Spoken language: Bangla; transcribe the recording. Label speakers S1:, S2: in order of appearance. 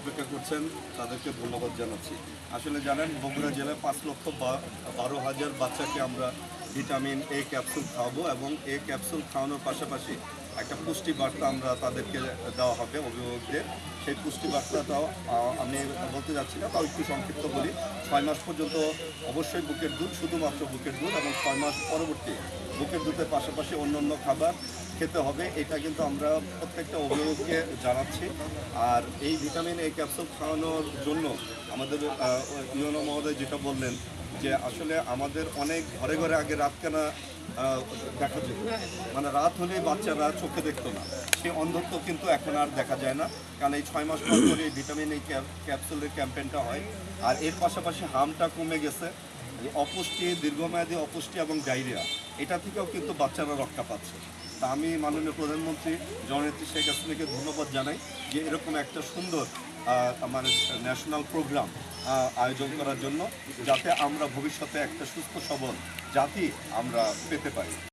S1: অপেক্ষা করছেন, তাদেরকে ধন্যবাদ জানাচ্ছি। আসলে জানেন, বগুড়া জেলায় পাঁচ লক্ষ বারো হাজার বাচ্চাকে আমরা ভিটামিন এ ক্যাপসুল খাওয়াবো এবং এ ক্যাপসুল খাওয়ানোর পাশাপাশি একটা পুষ্টি বার্তা আমরা তাদেরকে দেওয়া হবে, অভিভাবকদের। সেই পুষ্টি বার্তাটাও আমি বলতে যাচ্ছি না, তাও একটু সংক্ষিপ্ত বলি। ছয় মাস পর্যন্ত অবশ্যই বুকের দুধ, শুধুমাত্র বুকের দুধ এবং ছয় মাস পরবর্তী বুকের দুধের পাশাপাশি অন্য অন্য খাবার খেতে হবে, এটা কিন্তু আমরা প্রত্যেকটা অভিভাবককে জানাচ্ছি। আর এই ভিটামিন, এই ক্যাপসুল খাওয়ানোর জন্য আমাদের ইউনো মহোদয় যেটা বললেন যে আসলে আমাদের অনেক ঘরে ঘরে আগে রাতকানা দেখা যেত। মানে রাত হলেই বাচ্চারা চোখে দেখতো না। সেই অন্ধত্ব কিন্তু এখন আর দেখা যায় না। কারণ এই ছয় মাস পর করে এই ভিটামিন, এই ক্যাপ- ক্যাপসুলের ক্যাম্পেনটা হয়। আর এর পাশাপাশি হামটা কমে গেছে। অপুষ্টি, দীর্ঘমেয়াদী অপুষ্টি এবং ডায়রিয়া, এটা থেকেও কিন্তু বাচ্চারা রক্ষা পাচ্ছে। তা আমি মাননীয় প্রধানমন্ত্রী জননেত্রী শেখ হাসিনাকে ধন্যবাদ জানাই যে এরকম একটা সুন্দর মানে ন্যাশনাল প্রোগ্রাম আয়োজন করার জন্য যাতে আমরা ভবিষ্যতে একটা সুস্থ সবল জাতি আমরা পেতে পারি।